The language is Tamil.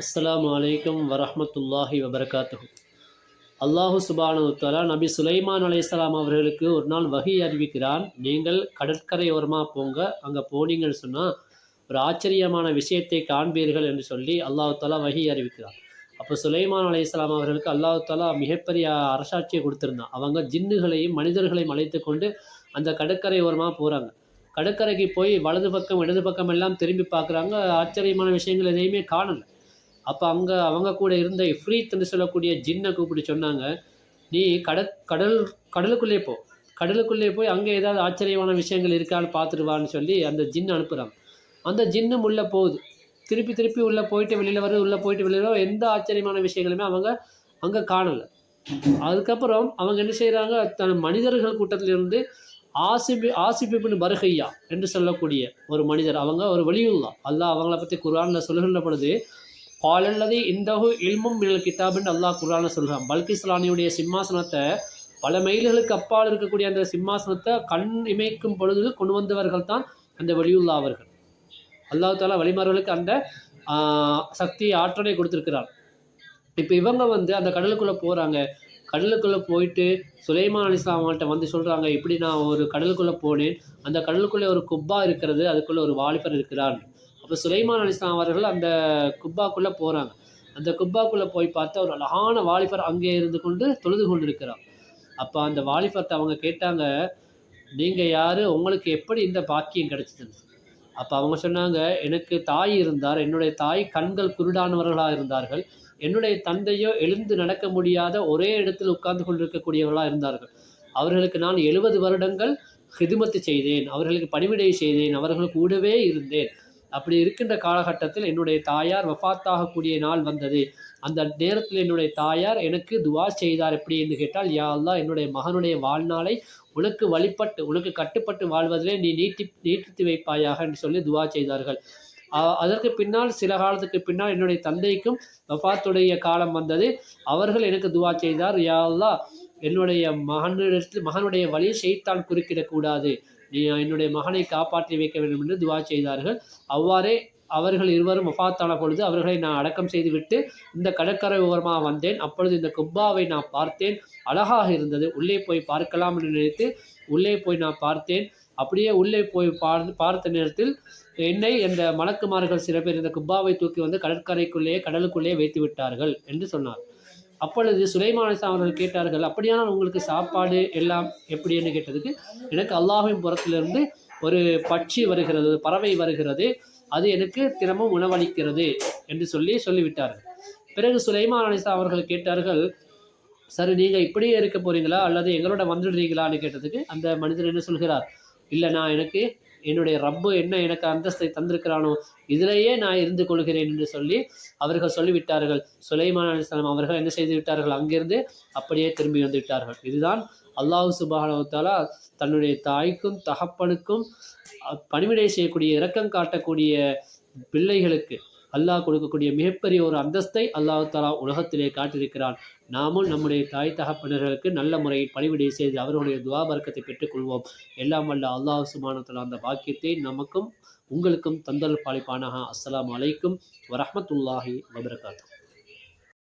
அஸ்லாம் அலைக்கும் வரமத்துல்லாஹி வபரகாத்துஹு. அல்லாஹு சுபானுத்தாலா நபி சுலைமான் அலையாம் அவர்களுக்கு ஒரு நாள் வகி அறிவிக்கிறான். நீங்கள் கடற்கரையோரமாக போங்க அங்கே போனீங்கன்னு சொன்னால் ஒரு ஆச்சரியமான விஷயத்தை காண்பீர்கள் என்று சொல்லி அல்லாஹு தாலா வகி அறிவிக்கிறான். அப்போ சுலைமான் அலைஹிஸ்ஸலாம் அவர்களுக்கு அல்லாஹு தாலா மிகப்பெரிய அரசாட்சியை கொடுத்துருந்தான். அவங்க ஜின்னுகளையும் மனிதர்களையும் அழைத்து கொண்டு அந்த கடற்கரை ஓரமாக போகிறாங்க கடற்கரைக்கு போய் வலது பக்கம் இடது பக்கம் எல்லாம் திரும்பி பார்க்குறாங்க. ஆச்சரியமான விஷயங்கள் எதையுமே காணலை. அப்போ அங்கே அவங்க கூட இருந்த இஃப்ரீத் என்று சொல்லக்கூடிய ஜின்னை கூப்பிட்டு சொன்னாங்க நீ கட கடல் கடலுக்குள்ளே போ. கடலுக்குள்ளே போய் அங்கே ஏதாவது ஆச்சரியமான விஷயங்கள் இருக்கான்னு பார்த்துட்டு வான்னு சொல்லி அந்த ஜின் அனுப்புகிறாங்க அந்த ஜின்னும் உள்ளே போகுது. திருப்பி திருப்பி உள்ளே போயிட்டு வெளியில் வருது உள்ளே போயிட்டு வெளியில் வரும் எந்த ஆச்சரியமான விஷயங்களுமே அவங்க அங்கே காணலை. அதுக்கப்புறம் அவங்க என்ன செய்கிறாங்க தன் மனிதர்கள் கூட்டத்திலிருந்து ஆசிபி ஆசிபிபின் பருகையா என்று சொல்லக்கூடிய ஒரு மனிதர் அவங்க ஒரு வெளியுள்ளா அல்லாஹ் அவங்கள பற்றி குரானில் சொல்லுகின்ற பொழுது பாலல்லது இந்தஹு இல்மும் மினல் கிதாபுன்னு அல்லாஹ் குரான சொல்கிறான் பல்கிஸ்லானியுடைய சிம்மாசனத்தை பல மைல்களுக்கு அப்பால் இருக்கக்கூடிய அந்த சிம்மாசனத்தை கண் இமைக்கும் பொழுது கொண்டு வந்தவர்கள் தான் அந்த வெளியுள்ளா அவர்கள். அல்லாஹ் தாலா வழிமார்களுக்கு அந்த சக்தி ஆற்றலை கொடுத்துருக்கிறார். இப்போ இவங்க வந்து அந்த கடலுக்குள்ளே போகிறாங்க கடலுக்குள்ளே போயிட்டு சுலைமான் அலிஸ்லாம் அவங்கள்ட்ட வந்து சொல்கிறாங்க இப்படி நான் ஒரு கடலுக்குள்ளே போனேன். அந்த கடலுக்குள்ளே ஒரு குப்பா இருக்கிறது அதுக்குள்ளே ஒரு வாலிபர் இருக்கிறான். அப்போ சுலைமான் அலிஸ்லாம் அவர்கள் அந்த குப்பாக்குள்ளே போகிறாங்க அந்த குப்பாக்குள்ளே போய் பார்த்தா ஒரு அழகான வாலிபர் அங்கே இருந்து கொண்டு தொழுது கொண்டு இருக்கிறார் அப்போ அந்த வாலிபர்த்தை அவங்க கேட்டாங்க நீங்கள் யார்? உங்களுக்கு எப்படி இந்த பாக்கியம் கிடைச்சிதுன்னு? அப்போ அவங்க சொன்னாங்க எனக்கு தாய் இருந்தார். என்னுடைய தாய் கண்கள் குருடானவர்களாக இருந்தார்கள். என்னுடைய தந்தையோ எழுந்து நடக்க முடியாத ஒரே இடத்தில் உட்கார்ந்து கொண்டிருக்கக்கூடியவர்களாக இருந்தார்கள். அவர்களுக்கு நான் எழுபது வருடங்கள் ஹிதுமத்து செய்தேன். அவர்களுக்கு பணிவிடை செய்தேன். அவர்கள் கூடவே இருந்தேன். அப்படி இருக்கின்ற காலகட்டத்தில் என்னுடைய தாயார் வஃத்தாகக்கூடிய நாள் வந்தது. அந்த நேரத்தில் என்னுடைய தாயார் எனக்கு துவா செய்தார். எப்படி என்று கேட்டால் யா அல்லா என்னுடைய மகனுடைய வாழ்நாளை உனக்கு வழிபட்டு உனக்கு கட்டுப்பட்டு வாழ்வதிலே நீ நீட்டி நீட்டித்து வைப்பாயாக என்று சொல்லி துவா செய்தார்கள். அதற்கு பின்னால் சில காலத்துக்கு பின்னால் என்னுடைய தந்தைக்கும் வஃபாத்துடைய காலம் வந்தது. அவர்கள் எனக்கு துவா செய்தார். யா அல்லா என்னுடைய மகனிடத்தில் மகனுடைய வழியை செய்தான் குறுக்கிடக்கூடாது. என்னுடைய மகனை காப்பாற்றி வைக்க வேண்டும் என்று துவா செய்தார்கள். அவ்வாறே அவர்கள் இருவரும் வஃத்தான பொழுது அவர்களை நான் அடக்கம் செய்துவிட்டு இந்த கடற்கரை ஓரமாக வந்தேன். அப்பொழுது இந்த குப்பாவை நான் பார்த்தேன். அழகாக இருந்தது. உள்ளே போய் பார்க்கலாம் என்று நினைத்து உள்ளே போய் நான் பார்த்தேன். அப்படியே உள்ளே போய் பார்த்து பார்த்த நேரத்தில் என்னை இந்த மலக்குமார்கள் சில பேர் இந்த குப்பாவை தூக்கி வந்து கடற்கரைக்குள்ளேயே கடலுக்குள்ளேயே வைத்து விட்டார்கள் என்று சொன்னார். அப்பொழுது சுலைமான அவர்கள் கேட்டார்கள் அப்படியானால் உங்களுக்கு சாப்பாடு எல்லாம் எப்படின்னு கேட்டதுக்கு எனக்கு அல்லாஹின் புறத்திலிருந்து ஒரு பட்சி வருகிறது பறவை வருகிறது. அது எனக்கு தினமும் உணவளிக்கிறது என்று சொல்லி சொல்லிவிட்டார்கள். பிறகு சுலைமான் அலிசா அவர்கள் கேட்டார்கள் சரி நீங்கள் இப்படியே இருக்க போறீங்களா? அல்லது எங்களோட வந்துடுறீங்களான்னு கேட்டதுக்கு அந்த மனிதர் என்ன சொல்கிறார் இல்லை நான் எனக்கு என்னுடைய ரப்பு என்ன எனக்கு அந்தஸ்தை தந்திருக்கிறானோ இதிலேயே நான் இருந்து கொள்கிறேன் என்று சொல்லி அவர்கள் சொல்லிவிட்டார்கள். சுலைமான் அலிஸ்லாம் அவர்கள் என்ன செய்து விட்டார்கள்? அங்கிருந்து அப்படியே திரும்பி வந்து விட்டார்கள். இதுதான் அல்லாஹு சுபானவத்தாலா தன்னுடைய தாய்க்கும் தகப்பனுக்கும் பணிவிடை செய்யக்கூடிய இரக்கம் காட்டக்கூடிய பிள்ளைகளுக்கு அல்லாஹ் கொடுக்கக்கூடிய மிகப்பெரிய ஒரு அந்தஸ்தை அல்லாஹு தாலா உலகத்திலே காட்டியிருக்கிறான். நாமும் நம்முடைய தாய் தகப்பனர்களுக்கு நல்ல முறையில் பணிவிடை செய்து அவர்களுடைய துவாபர்க்கத்தை பெற்றுக்கொள்வோம். எல்லாம் வல்ல அல்லாஹ் சுமானத்தில் அந்த பாக்கியத்தை நமக்கும் உங்களுக்கும் தந்தல் பாலிப்பானாக. அஸ்லாம் வலைக்கும் வரமத்துல்லாஹி வபர்காத்தூ